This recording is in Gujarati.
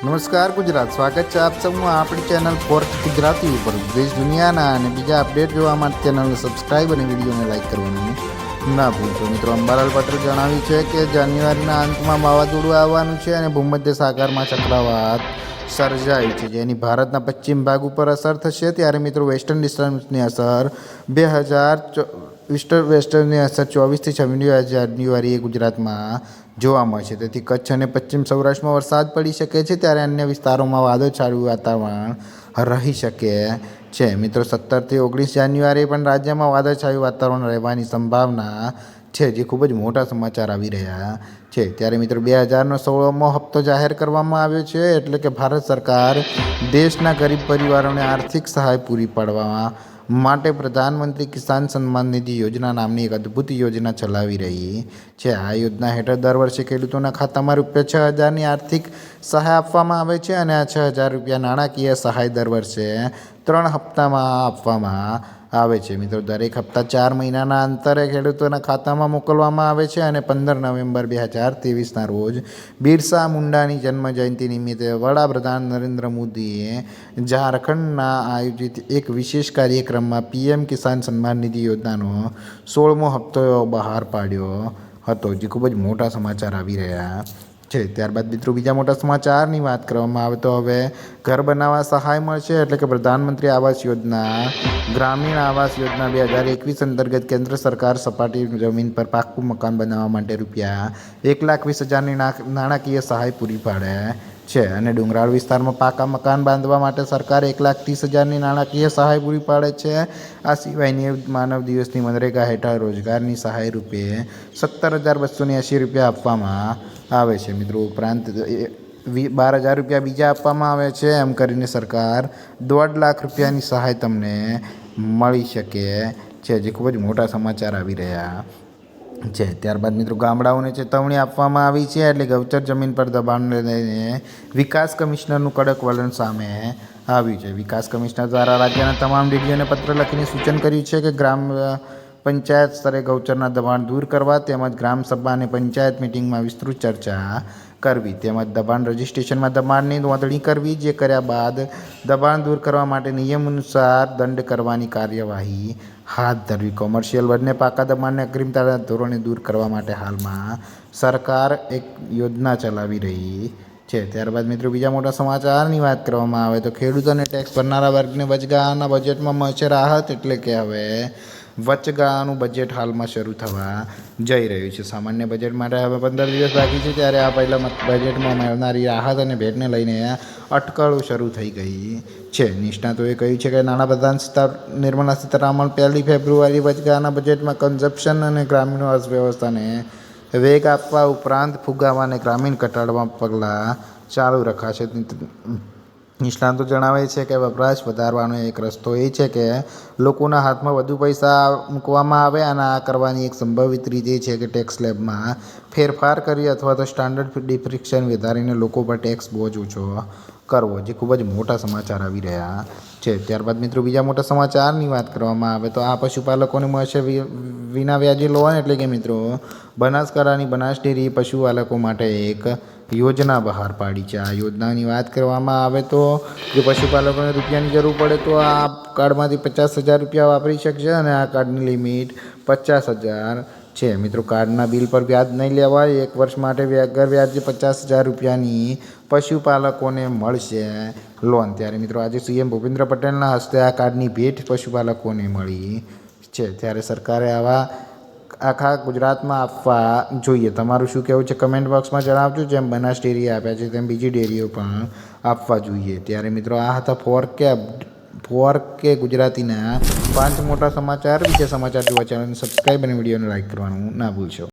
નમસ્કાર ગુજરાત, સ્વાગત છે આપ સૌનું આપણી ચેનલ ફોર્થ ગુજરાતી ઉપર. દેશ દુનિયાના અને બીજા અપડેટ જોવા માટે ચેનલને સબસ્ક્રાઈબ અને વિડીયોને લાઇક કરવાનું ના ભૂલશો. મિત્રો, અંબાલાલ પટેલ જણાવ્યું છે કે જાન્યુઆરીના અંતમાં વાવાઝોડું આવવાનું છે અને ભૂમધ્ય સાગરમાં ચક્રવાત સર્જાય છે. જેની ભારતના પશ્ચિમ ભાગ ઉપર અસર થશે ત્યારે મિત્રો વેસ્ટર્ન ડિસ્ટન્સની અસર બે હજાર વેસ્ટર્ન વેસ્ટર્નની અસર ચોવીસથી છવ્વીસ જાન્યુઆરીએ ગુજરાતમાં જોવા મળશે તેથી કચ્છ અને પશ્ચિમ સૌરાષ્ટ્રમાં વરસાદ પડી શકે છે ત્યારે અન્ય વિસ્તારોમાં વાદળછાયું વાતાવરણ રહી શકે છે. મિત્રો, સત્તરથી ઓગણીસ જાન્યુઆરીએ પણ રાજ્યમાં વાદળછાયું વાતાવરણ રહેવાની સંભાવના છે જે ખૂબ જ મોટા સમાચાર આવી રહ્યા છે. ત્યારે મિત્રો, બે હજારનો સોળમો હપ્તો જાહેર કરવામાં આવ્યો છે એટલે કે ભારત સરકાર દેશના ગરીબ પરિવારોને આર્થિક સહાય પૂરી પાડવા માટે પ્રધાનમંત્રી કિસાન સન્માન નિધિ યોજના નામની એક અદ્ભુત યોજના ચલાવી રહી છે. આ યોજના હેઠળ દર વર્ષે ખેડૂતોના ખાતામાં રૂપિયા છ હજારની આર્થિક સહાય આપવામાં આવે છે અને આ છ હજાર રૂપિયા નાણાકીય સહાય દર વર્ષે ત્રણ હપ્તામાં આપવામાં આવે છે. મિત્રો, દરેક હપ્તા ચાર મહિનાના અંતરે ખેડૂતોના ખાતામાં મોકલવામાં આવે છે અને પંદર નવેમ્બર બે હજાર ત્રેવીસના રોજ બિરસા મુંડાની જન્મ જયંતિ નિમિત્તે વડાપ્રધાન નરેન્દ્ર મોદીએ ઝારખંડના આયોજિત એક વિશેષ કાર્યક્રમમાં પીએમ કિસાન સન્માન નિધિ યોજનાનો સોળમો હપ્તો બહાર પાડ્યો હતો. જે ખૂબ જ મોટા સમાચાર આવી રહ્યા. છે. ત્યારબાદ મિત્રો બીજા મોટા સમાચારની વાત કરવામાં આવે તો હવે ઘર બનાવવા સહાય મળશે એટલે કે પ્રધાનમંત્રી આવાસ યોજના, ગ્રામીણ આવાસ યોજના બે હજાર એકવીસ અંતર્ગત કેન્દ્ર સરકાર સપાટી જમીન પર પાક્કું મકાન બનાવવા માટે રૂપિયા એક લાખ વીસ હજારની નાણાકીય સહાય પૂરી પાડે છે. અને ડુંગરાળ વિસ્તારમાં પાકા મકાન બાંધવા માટે સરકાર એક લાખ ત્રીસ હજારની નાણાકીય સહાય પૂરી પાડે છે. આ સિવાયની માનવ દિવસની મનરેગા હેઠળ રોજગારની સહાય રૂપે સત્તર હજાર બસોને એંસી રૂપિયા આપવામાં આવે છે મિત્રો, ઉપરાંત બાર હજાર રૂપિયા બીજા આપવામાં આવે છે. એમ કરીને સરકાર દોઢ લાખ રૂપિયાની સહાય તમને મળી શકે છે, જે ખૂબ જ મોટા સમાચાર આવી રહ્યા છે. ત્યારબાદ મિત્રો, ગામડાઓને ચેતવણી આપવામાં આવી છે, એટલે ગૌચર જમીન પર દબાણને લઈને વિકાસ કમિશનરનું કડક વલણ સામે આવ્યું છે. વિકાસ કમિશનર દ્વારા રાજ્યના તમામ ડીડીઓને પત્ર લખીને સૂચન કર્યું છે કે ગ્રામ પંચાયત સ્તરે ગૌચરના દબાણ દૂર કરવા તેમજ ગ્રામસભા અને પંચાયત મિટિંગમાં વિસ્તૃત ચર્ચા કરવી તેમજ દબાણ રજિસ્ટ્રેશનમાં દબાણની નોંધણી કરવી જે કર્યા બાદ દબાણ દૂર કરવા માટે નિયમ અનુસાર દંડ કરવાની કાર્યવાહી હાથ ધરવી. કોમર્શિયલ વર્ગને પાકા દબાણને અગ્રિમતા ધોરણે દૂર કરવા માટે હાલમાં સરકાર એક યોજના ચલાવી રહી છે. ત્યારબાદ મિત્રો બીજા મોટા સમાચારની વાત કરવામાં આવે તો ખેડૂતોને ટેક્સ ભરનારા વર્ગને વચગાળાના બજેટમાં મળશે રાહત એટલે કે હવે વચગાળાનું બજેટ હાલમાં શરૂ થવા જઈ રહ્યું છે. સામાન્ય બજેટ માટે હવે પંદર દિવસ બાકી છે ત્યારે આ પહેલાં બજેટમાં મળનારી રાહત અને ભેટને લઈને અટકળો શરૂ થઈ ગઈ છે. નિષ્ણાતોએ કહ્યું છે કે નાણાપ્રધાન સીતા નિર્મલા સીતારામન પહેલી ફેબ્રુઆરી વચગાળાના બજેટમાં કન્ઝપ્શન અને ગ્રામીણ અર્થવ્યવસ્થાને વેગ આપવા ઉપરાંત ફુગાવા અને ગ્રામીણ ઘટાડવા પગલાં ચાલુ રખાશે. નિષ્ણાતો જણાવે છે કે વપરાશ વધારવાનો એક રસ્તો એ છે કે લોકોના હાથમાં વધુ પૈસા મૂકવામાં આવે અને આ કરવાની એક સંભવિત રીત એ છે કે ટેક્સ સ્લેબમાં ફેરફાર કરી અથવા તો સ્ટાન્ડર્ડ ડિફ્રિક્શન વધારીને લોકો પર ટેક્સ બોજ ઓછો કરવો, જે ખૂબ જ મોટા સમાચાર આવી રહ્યા છે. ત્યારબાદ મિત્રો બીજા મોટા સમાચારની વાત કરવામાં આવે તો આ પશુપાલકોને મળશે વિના વ્યાજે લોન એટલે કે મિત્રો બનાસકાંઠાની બનાસ ડેરી પશુપાલકો માટે એક યોજના બહાર પાડી છે. આ યોજનાની વાત કરવામાં આવે તો જે પશુપાલકોને રૂપિયાની જરૂર પડે તો આ કાર્ડમાંથી પચાસ હજાર રૂપિયા વાપરી શકશે અને આ કાર્ડની લિમિટ પચાસ હજાર છે. મિત્રો, કાર્ડના બિલ પર વ્યાજ નહીં લેવાય. એક વર્ષ માટે વ્યાગર વ્યાજે પચાસ હજાર રૂપિયાની પશુપાલકોને મળશે લોન. ત્યારે મિત્રો, આજે સીએમ ભૂપેન્દ્ર પટેલના હસ્તે આ કાર્ડની ભેટ પશુપાલકોને મળી છે. ત્યારે સરકારે આવા આખા ગુજરાતમાં આપવા જોઈએ. તમારું શું કહેવું છે? કમેન્ટ બોક્સમાં જણાવજો. જેમ બનાસ ડેરી આપ્યા છે, તેમ બીજી ડેરીઓ પણ આપવા જોઈએ. ત્યારે મિત્રો, આ હતા ફોર કે ફોર કે ગુજરાતીના પાંચ મોટા સમાચાર. બીજા સમાચાર જોવા ચેનલને સબસ્ક્રાઈબ અને વિડીયોને લાઈક કરવાનું ના ભૂલશો.